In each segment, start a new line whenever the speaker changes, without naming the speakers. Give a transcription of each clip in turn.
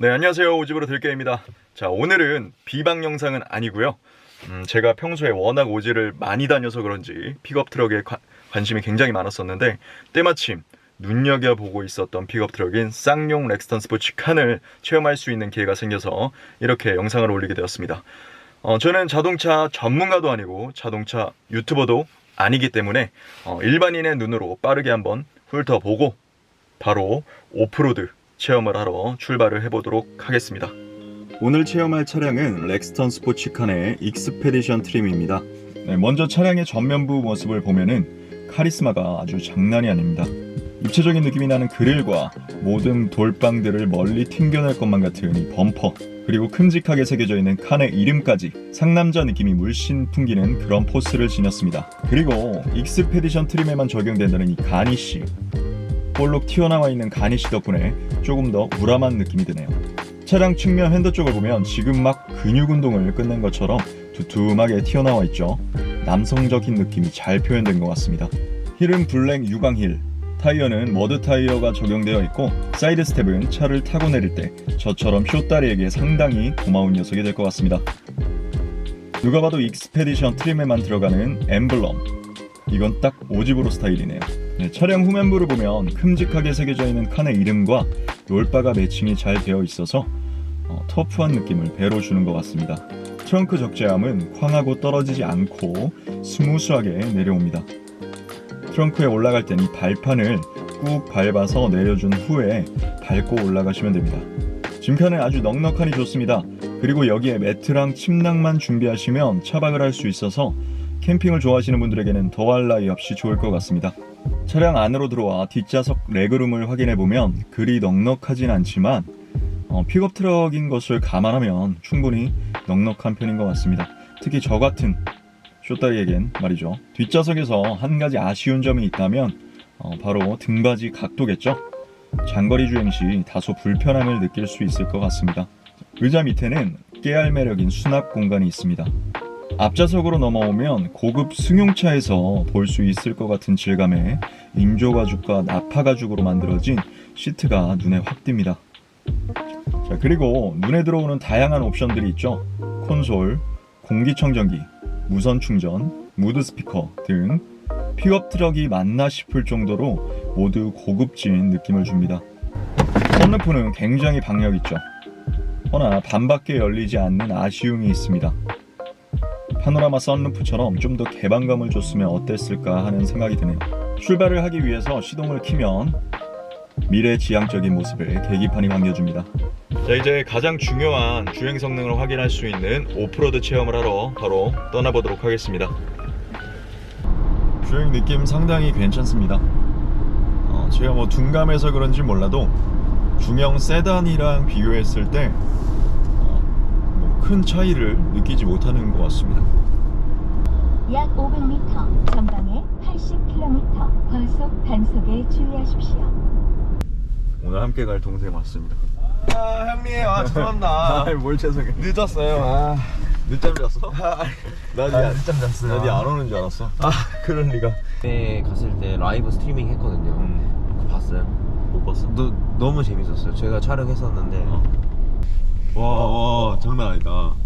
네, 안녕하세요. 오집으로 들게입니다. 자, 오늘은 비방 영상은 아니고요. 음, 제가 평소에 워낙 오지를 많이 다녀서 그런지 픽업 트럭에 관- 관심이 굉장히 많았었는데 때마침 눈여겨보고 있었던 픽업 트럭인 쌍용 렉스턴 스포츠 칸을 체험할 수 있는 기회가 생겨서 이렇게 영상을 올리게 되었습니다. 어, 저는 자동차 전문가도 아니고 자동차 유튜버도 아니기 때문에 어, 일반인의 눈으로 빠르게 한번 훑어보고 바로 오프로드 체험을 하러 출발을 해보도록 하겠습니다. 오늘 체험할 차량은 렉스턴 스포츠칸의 익스페디션 트림입니다. 네, 먼저 차량의 전면부 모습을 보면은 카리스마가 아주 장난이 아닙니다. 입체적인 느낌이 나는 그릴과 모든 돌방들을 멀리 튕겨낼 것만 같은 이 범퍼 그리고 큼직하게 새겨져 있는 칸의 이름까지 상남자 느낌이 물씬 풍기는 그런 포스를 지녔습니다. 그리고 익스페디션 트림에만 적용된다는 이 가니쉬 볼록 튀어나와 있는 가니쉬 덕분에 조금 더 우람한 느낌이 드네요. 차량 측면 핸드 쪽을 보면 지금 막 근육 운동을 끝낸 것처럼 두툼하게 튀어나와 있죠. 남성적인 느낌이 잘 표현된 것 같습니다. 힐은 블랙 유광 힐, 타이어는 머드 타이어가 적용되어 있고 사이드 스텝은 차를 타고 내릴 때 저처럼 쇼다리에게 상당히 고마운 녀석이 될 것 같습니다. 누가 봐도 익스페디션 트림에만 들어가는 엠블럼 이건 딱 오지브로 스타일이네요. 네, 차량 후면부를 보면 큼직하게 새겨져 있는 칸의 이름과 롤바가 매칭이 잘 되어 있어서 어, 터프한 느낌을 배로 주는 것 같습니다. 트렁크 적재함은 쾅하고 떨어지지 않고 스무스하게 내려옵니다. 트렁크에 올라갈 땐 이 발판을 꾹 밟아서 내려준 후에 밟고 올라가시면 됩니다. 짐칸은 아주 넉넉하니 좋습니다. 그리고 여기에 매트랑 침낭만 준비하시면 차박을 할 수 있어서 캠핑을 좋아하시는 분들에게는 더할 나위 없이 좋을 것 같습니다. 차량 안으로 들어와 뒷좌석 레그룸을 확인해 보면 그리 넉넉하진 않지만 어, 픽업 트럭인 것을 감안하면 충분히 넉넉한 편인 것 같습니다. 특히 저 같은 쇼다리에겐 말이죠. 뒷좌석에서 한 가지 아쉬운 점이 있다면 어, 바로 등받이 각도겠죠. 장거리 주행 시 다소 불편함을 느낄 수 있을 것 같습니다. 의자 밑에는 깨알 매력인 수납 공간이 있습니다. 앞좌석으로 넘어오면 고급 승용차에서 볼 수 있을 것 같은 질감의 인조 가죽과 나파 가죽으로 만들어진 시트가 눈에 확 띕니다. 자, 그리고 눈에 들어오는 다양한 옵션들이 있죠. 콘솔, 공기청정기, 무선 충전, 무드 스피커 등 픽업 트럭이 맞나 싶을 정도로 모두 고급진 느낌을 줍니다. 썬루프는 굉장히 박력 있죠. 허나 반밖에 열리지 않는 아쉬움이 있습니다. 파노라마 썬루프처럼 좀 더 개방감을 줬으면 어땠을까 하는 생각이 드네요. 출발을 하기 위해서 시동을 키면 미래 지향적인 모습을 계기판이 반겨줍니다. 자 이제 가장 중요한 주행 성능을 확인할 수 있는 오프로드 체험을 하러 바로 떠나보도록 하겠습니다. 주행 느낌 상당히 괜찮습니다. 어, 제가 뭐 둔감해서 그런지 몰라도 중형 세단이랑 비교했을 때 어, 큰 차이를 느끼지 못하는 것 같습니다.
약 500m, 전방에 80km, 과속 단속에 주의하십시오.
오늘 함께 갈 동생 왔습니다.
아 형님 아 죄송합니다
뭘 죄송해.
늦었어요 아,
늦잠 잤어?
나
아,
늦잠 잤어요
나니 안 오는 줄 알았어.
아 그럴 리가
때 갔을 때 라이브 스트리밍 했거든요.
음,
봤어요?
못 봤어.
너, 너무 재밌었어요. 제가 촬영했었는데
어.
와, 와 장난 아니다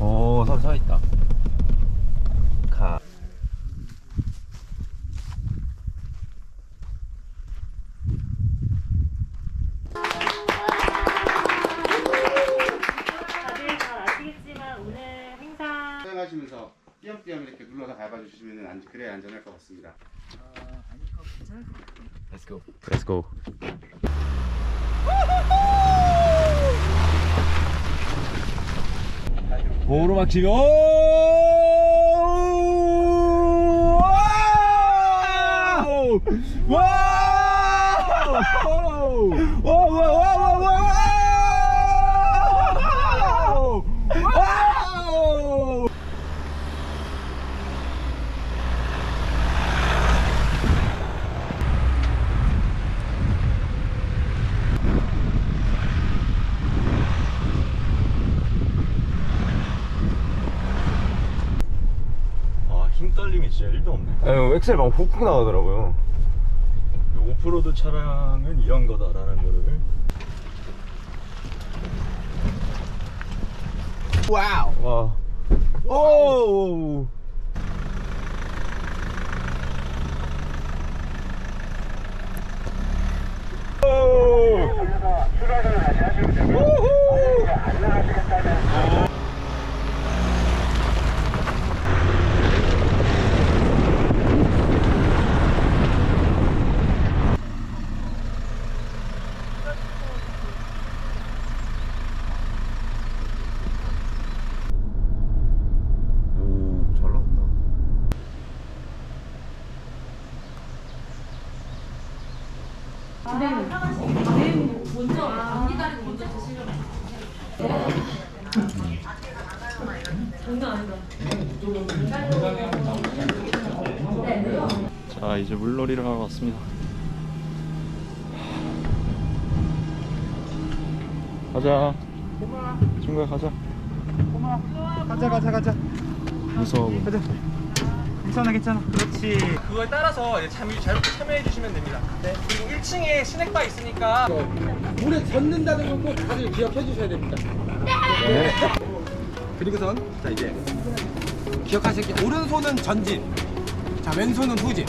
오, 서, 서 있다. 가.
다들 잘 아시겠지만 오늘 행사
사용하시면서 띄엄띄엄 이렇게 눌러서 밟아주시면 안, 그래야 안전할 것 같습니다.
Let's go. Let's go.
오르막 치고.
아, 힘 떨림이 진짜 1도 없네.
엑셀 막 훅훅 나가더라고요
오프로드 차량은 이런 거다라는 거를
와우. 와. 오.
오, 잘 나온다.
자 이제 물놀이를 하러 왔습니다 가자 친구야 가자
가자 가자 가자.
무서워
괜찮아 괜찮아. 그렇지.
그거에 따라서 이제 참, 자유롭게 참여해 주시면 됩니다. 네. 그리고 1층에 스낵바 있으니까 물에 젖는다는 건 꼭 다들 기억해 주셔야 됩니다. 네. 그리고선 자 이제 기억하실 게 오른손은 전진, 자 왼손은 후진.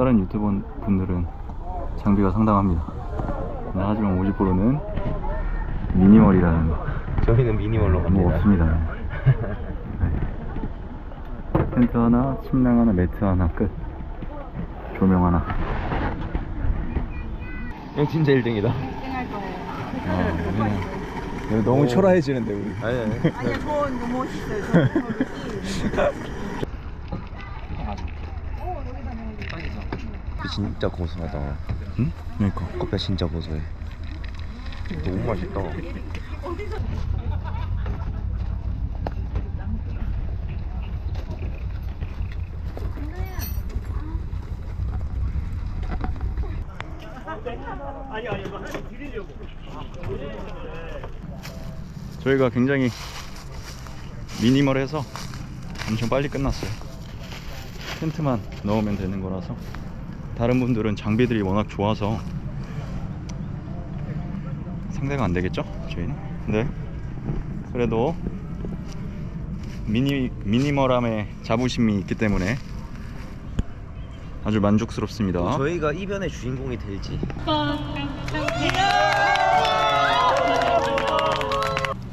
다른 유튜버 분들은 장비가 상당합니다 네, 하지만 오지프로는 미니멀이라는
저희는 미니멀로 갑니다.
뭐 없습니다 네. 텐트 하나, 침낭 하나, 매트 하나 끝 조명 하나
형 진짜 1등이다.
아, 우리는 여기 너무 초라해지는데 우리
아니 아니.
아니야, 저 너무 멋있어요. 저
진짜 고소하다.
응? 그러니까
커피 진짜 고소해. 너무 맛있다.
저희가 굉장히 미니멀해서 엄청 빨리 끝났어요. 텐트만 넣으면 되는 거라서 다른 분들은 장비들이 워낙 좋아서 상대가 안 되겠죠? 저희는. 네. 그래도 미니 미니멀함에 자부심이 있기 때문에 아주 만족스럽습니다.
저희가 이변의 주인공이 될지.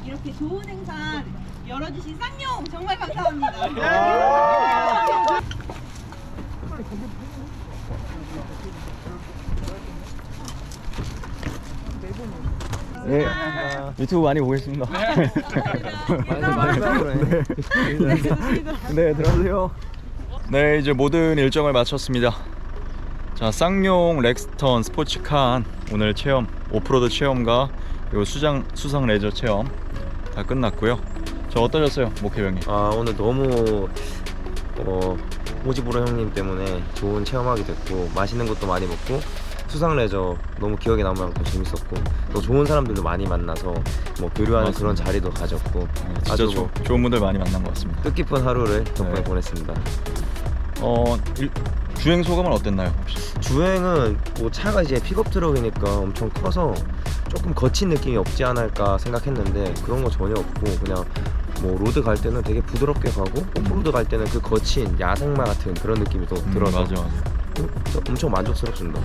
이렇게 좋은 행사 열어주신 쌍용 정말 감사합니다.
네. 유튜브 많이 보겠습니다.
많이 많이
네, 들어가세요. 네, 이제 모든 일정을 마쳤습니다. 자, 쌍용 렉스턴 스포츠카 오늘 체험, 오프로드 체험과 그리고 수장 수상 레저 체험 다 끝났고요. 저 어떠셨어요, 목회병이?
아 오늘 너무 어 오지보로 형님 때문에 좋은 체험하게 됐고 맛있는 것도 많이 먹고 수상 레저 너무 기억에 남을 만큼 재밌었고 또 좋은 사람들도 많이 만나서 뭐 교류하는 그런
맞습니다.
자리도 가졌고
네, 진짜
아주
조,
뭐
좋은 분들 많이 만난 것 같습니다.
뜻깊은 하루를 덕분에
네.
보냈습니다.
어, 일- 주행 소감은 어땠나요? 혹시?
주행은 뭐 차가 이제 픽업 트럭이니까 엄청 커서 조금 거친 느낌이 없지 않을까 생각했는데 그런 거 전혀 없고 그냥 뭐 로드 갈 때는 되게 부드럽게 가고 오프로드 갈 때는 그 거친 야생마 같은 그런 느낌이 또
음,
들어서
맞아 맞아.
음, 엄청 만족스럽습니다.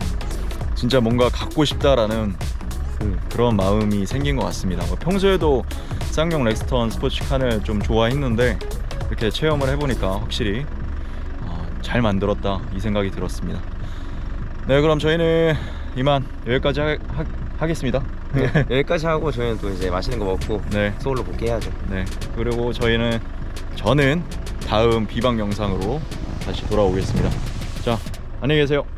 진짜 뭔가 갖고 싶다라는
음.
그런 마음이 생긴 것 같습니다. 뭐 평소에도 쌍용 렉스턴 스포츠칸을 좀 좋아했는데 이렇게 체험을 해보니까 확실히 어, 잘 만들었다 이 생각이 들었습니다. 네, 그럼 저희는 이만 여기까지 하, 겠습니다
네, 여기까지 하고 저희는 또 이제 맛있는 거 먹고
네,
서울로 복귀해야죠.
네. 그리고 저희는 저는 다음 비방 영상으로 다시 돌아오겠습니다. 자, 안녕히 계세요.